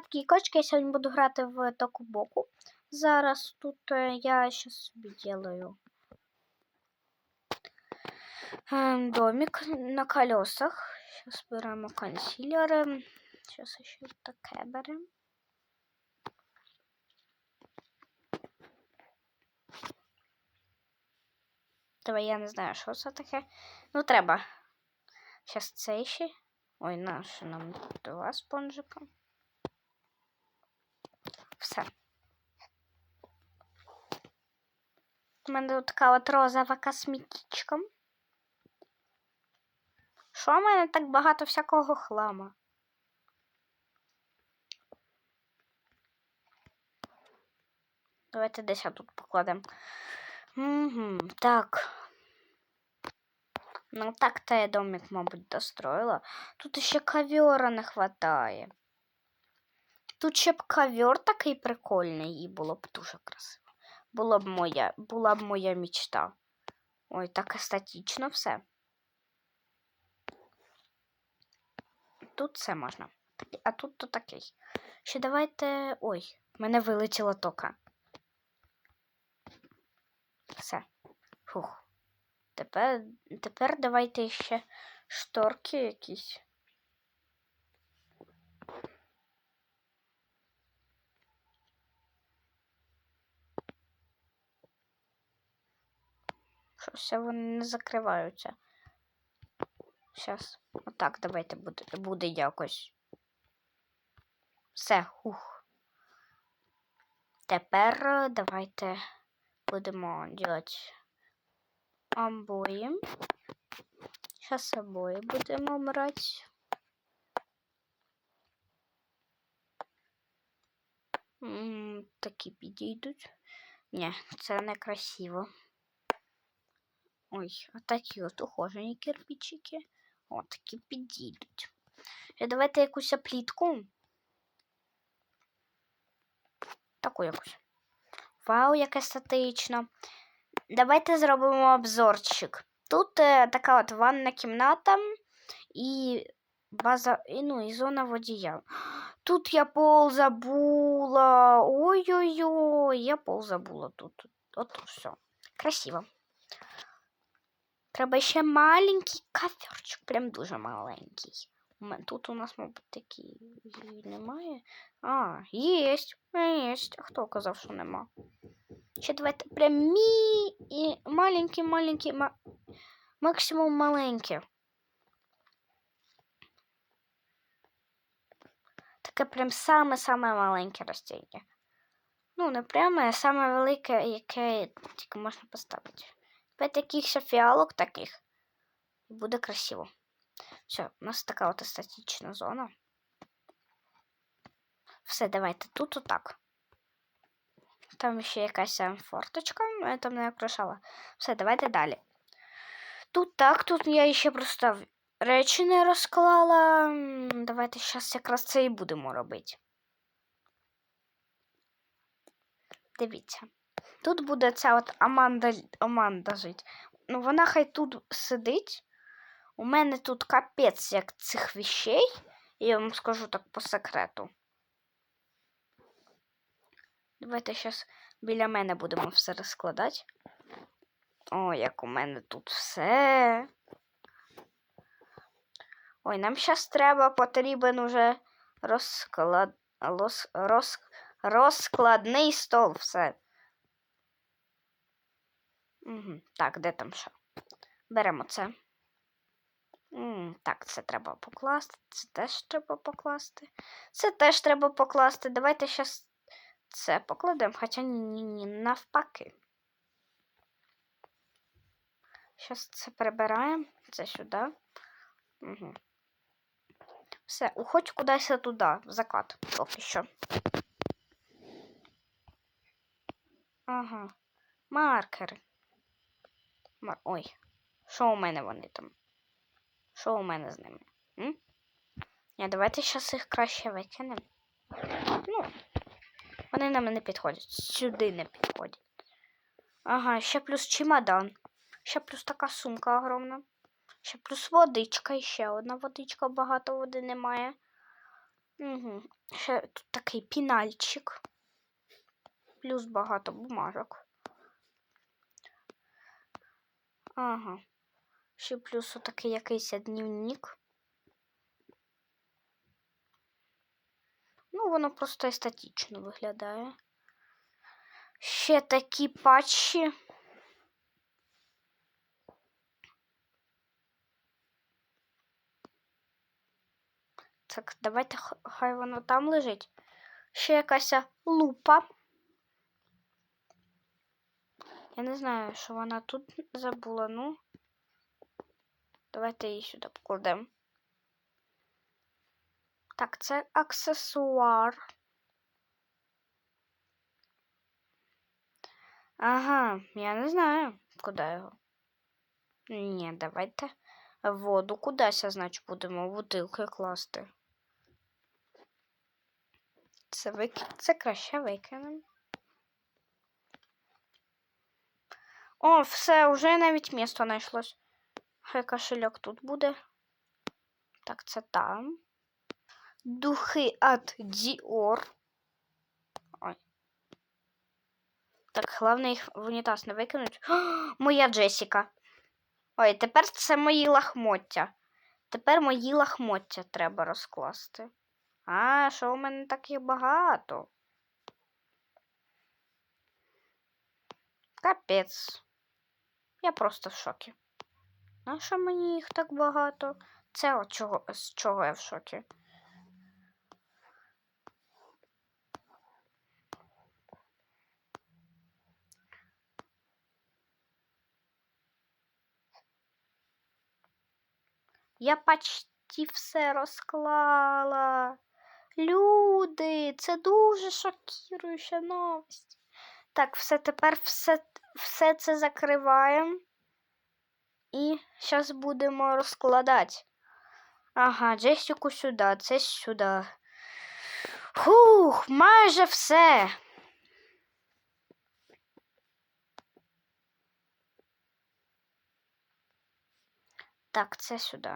такі кочки, я сьогодні буду грати в таку боку. Зараз тут е, я щас собі делаю ем, домик на колесах. Сейчас беремо консилери. Сейчас ще таке беремо. Давай я не знаю, що це таке. Ну, треба. Зараз цей ще. Ой, наш нам два спонжика. Все. У мене тут така от розова косметичка. Що в мене так багато всякого хлама? Давайте десь тут покладемо. Угу, так. Ну так-то я домик, мабуть, достроила. Тут ще ковера не хватає. Тут ще б ковер такий прикольний і було б дуже красиво. Було б моя, була б моя мечта. Ой, так естетично все. Тут все можна. А тут то такий. Ще давайте. Ой, в мене вилетіла тока. Все. Фух. Тепер, тепер давайте ще шторки якісь. Щось вони не закриваються. Зараз. Отак давайте буде, буде якось. Все, ух. Тепер е, давайте будемо робити обои. Сейчас обои будемо брати. Такі підійдуть. Ні, це не красиво. Ой, отакі от ухожені кирпичики. О, такі підійдуть. І давайте якусь плітку. Таку якусь. Вау, як естетично. Давайте зробимо обзорчик. Тут е, така от ванна кімната і база, і, ну, і зона водія. Тут я пол забула. Ой-ой-ой, я пол забула тут. От все. Красиво. Треба ще маленький каферчик, прям дуже маленький. Тут у нас, мабуть, такий немає. А, єсть, єсть. А хто казав, що нема? Ще давайте прям мі і маленький, маленький, ма... максимум маленький. Таке прям саме-саме маленьке ростіння. Ну, не прямо, а саме велике, яке тільки можна поставити. П'ять таких ще фіалок таких. І буде красиво. Все, у нас така от естетична зона. Все, давайте тут отак. Там ще якась форточка, ну, я там не. Все, давайте далі. Тут так, тут я ще просто речі не розклала. Давайте зараз якраз це і будемо робити. Дивіться. Тут буде ця от Аманда, Аманда жить. Ну, вона хай тут сидить. У мене тут капець як цих вещей. Я вам скажу так по секрету. Давайте зараз біля мене будемо все розкладати. О, як у мене тут все. Ой, нам зараз треба потрібен уже розклад... роз... Роз... розкладний стол. Все. Угу. Так, де там ще? Беремо це. М, Так, це треба покласти. Це теж треба покласти. Це теж треба покласти. Давайте зараз це покладемо, хоча ні, ні, ні, навпаки. Зараз це прибираємо. Це сюди. Угу. Все, уходь кудись туди, в закат поки що. Ага. Маркери. Ой, що у мене вони там? Що у мене з ними? М? Ні, давайте зараз їх краще викинемо. Ну, вони нам не підходять. Сюди не підходять. Ага, ще плюс чемодан. Ще плюс така сумка огромна. Ще плюс водичка, і ще одна водичка, багато води немає. Угу. Ще тут такий пінальчик. Плюс багато бумажок. Ага. Ще плюс отакий якийсь дневник. Ну, воно просто естетично виглядає. Ще такі патчі. Так, давайте хай воно там лежить. Ще якась лупа. Я не знаю, що вона тут забула. Ну, давайте її сюди покладемо. Так, це аксесуар. Ага, я не знаю, куди його. Ні, давайте воду кудись, значить, будемо бутилки класти. Це вики... Це краще викинемо. О, все, вже навіть місто знайшлось. Хай кошельок тут буде. Так, це там. Духи от Dior. Ой. Так, головне їх в унітаз не викинуть. О, моя Джесіка. Ой, тепер це мої лахмоття. Тепер мої лахмоття треба розкласти. А, що у мене таких багато? Капець. Я просто в шокі. А що мені їх так багато? Це от чого, з чого я в шокі? Я почти все розклала. Люди, це дуже шокіруюча новость. Так, все тепер все, все це закриваємо. І зараз будемо розкладати. Ага, Джесіку сюди, це сюди. Фух, майже все. Так, це сюди.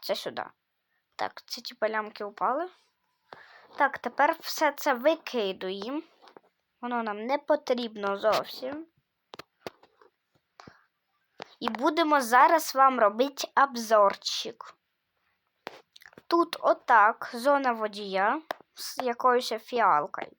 Це сюди. Так, ці ті лямки упали. Так, тепер все це викидуємо. Воно нам не потрібно зовсім. І будемо зараз вам робити обзорчик. Тут отак зона водія з якоюсь фіалкою.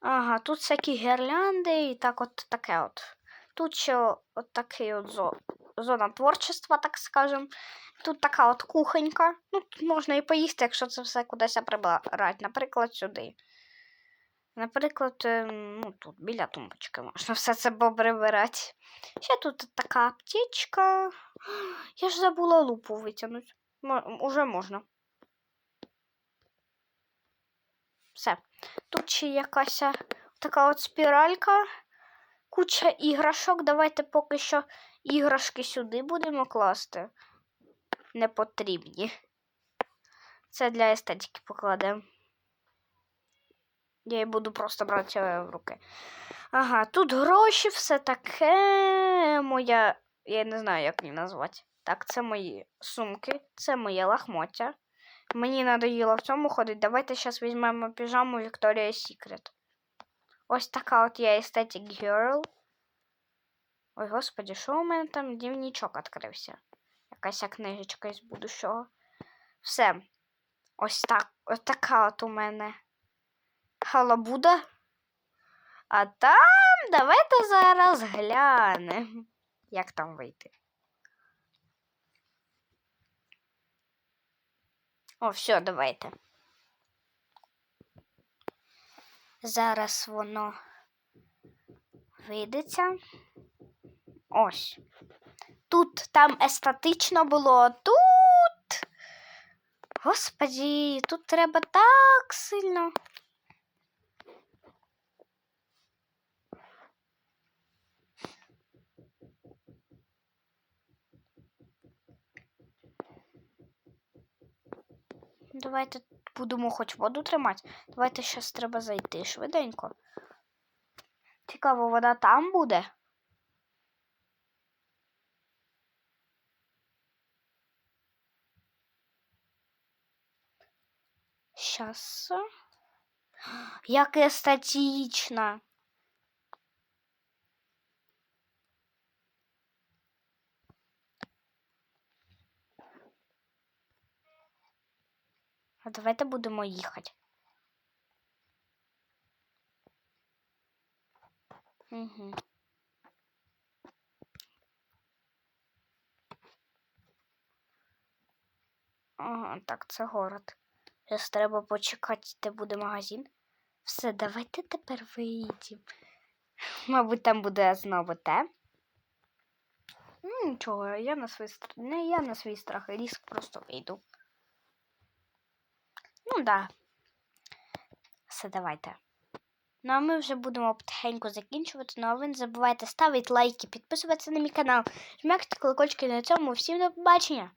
Ага, тут всякі гірлянди і так от таке от. Тут ще от такий от. Зона творчества, так скажем. Тут така от кухонька. Ну, тут можна і поїсти, якщо це все кудись прибирати. Наприклад, сюди. Наприклад, ем, ну, тут біля тумбочки можна все це прибирати. Ще тут така аптечка. Я ж забула лупу витягнути. Уже можна. Все. Тут ще якась а, така от спіралька, куча іграшок. Давайте поки що іграшки сюди будемо класти. Не потрібні. Це для естетики покладемо. Я її буду просто брати в руки. Ага, тут гроші, все таке. Моя. Я не знаю, як її назвати. Так, це мої сумки, це моє лахмоття. Мені надоїло в цьому ходити. Давайте зараз візьмемо піжаму Victoria's Secret. Ось така от я Aesthetic Girl. Ой, господі, що у мене там дівнічок відкрився? Якась книжечка із будущого. Все. Ось так. Ось така от у мене халабуда. А там давайте зараз глянемо, як там вийти. О, все, давайте. Зараз воно вийдеться. Ось. Тут там естетично було, тут. Господі, тут треба так сильно. Давайте будемо хоч воду тримати. Давайте зараз треба зайти швиденько. Цікаво, вода там буде. Щас. Як естетично. А давайте будемо їхати. Угу. Ага, так, це город. Зараз треба почекати, де буде магазин. Все, давайте тепер вийдемо. Мабуть, там буде знову те. Ну, Нічого, я на свій страх. Не я на свій страх і просто вийду. Ну да. Все, давайте. Ну, а ми вже будемо потихеньку закінчувати. Ну а ви не забувайте ставити лайки, підписуватися на мій канал, жмякати колокольчики на цьому. Всім до побачення!